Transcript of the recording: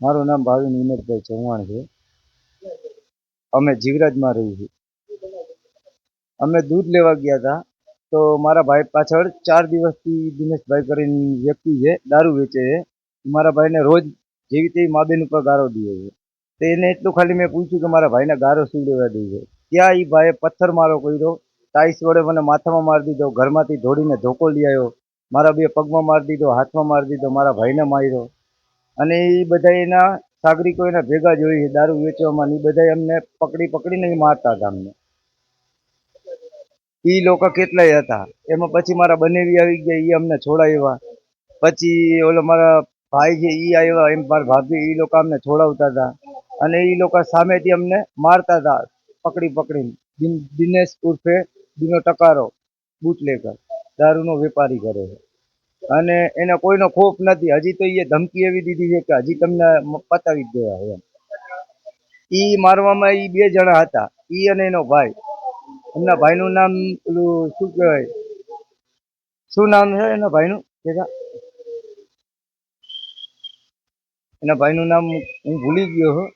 મારું નામ ભાવિન વિનોદભાઈ ચૌહાણ છે. અમે જીવરાજમાં રહીએ છીએ. અમે દૂધ લેવા ગયા હતા. તો મારા ભાઈ પાછળ ચાર દિવસથી દિનેશભાઈ કરીને વ્યક્તિ છે, દારૂ વેચે છે. મારા ભાઈને રોજ જેવી તેવી મા બેન ઉપર ગારો દે છે. તો એને એટલું ખાલી મેં પૂછ્યું કે મારા ભાઈને ગારો લેવા દે છે? ત્યાં એ ભાઈએ પથ્થર મારો કર્યો ટાઈસ વડે મને માથામાં મારી દીધો, ઘરમાંથી ધોડીને ધોકો લઈ આવ્યો. મારા બે પગમાં મારી દીધો, હાથમાં મારી દીધો, મારા ભાઈને માર્યો. અને એ બધા એના સાગરિકો એના ભેગા જ હોય છે, દારૂ વેચવામાં એ બધા અમને પકડી પકડીને મારતા હતા અમને. એ લોકો કેટલાય હતા. એમાં પછી મારા બનેવી આવી ગયા એ અમને છોડાવ્યા પછી ઓલો મારા ભાઈ છે એ આવ્યા, એમ મારા ભાભી એ લોકો અમને છોડાવતા હતા. અને એ લોકો સામેથી અમને મારતા હતા, પકડી પકડીને. દિન- દિનેશ ઉર્ફે, દિનો ટકારો બુટલેકર દારૂનો વેપારી કરે છે. અને એને કોઈનો ખોફ નથી. હજી તો એ ધમકી એવી દીધી છે કે હજી તમને પતાવી જ દેવા એમ. ઈ મારવામાં ઈ બે જણા હતા. ઈ અને એનો ભાઈ. એમના ભાઈનું નામ પેલું શું કહેવાય? શું નામ છે એના ભાઈનું? કેતા? એના ભાઈનું નામ હું ભૂલી ગયો છું.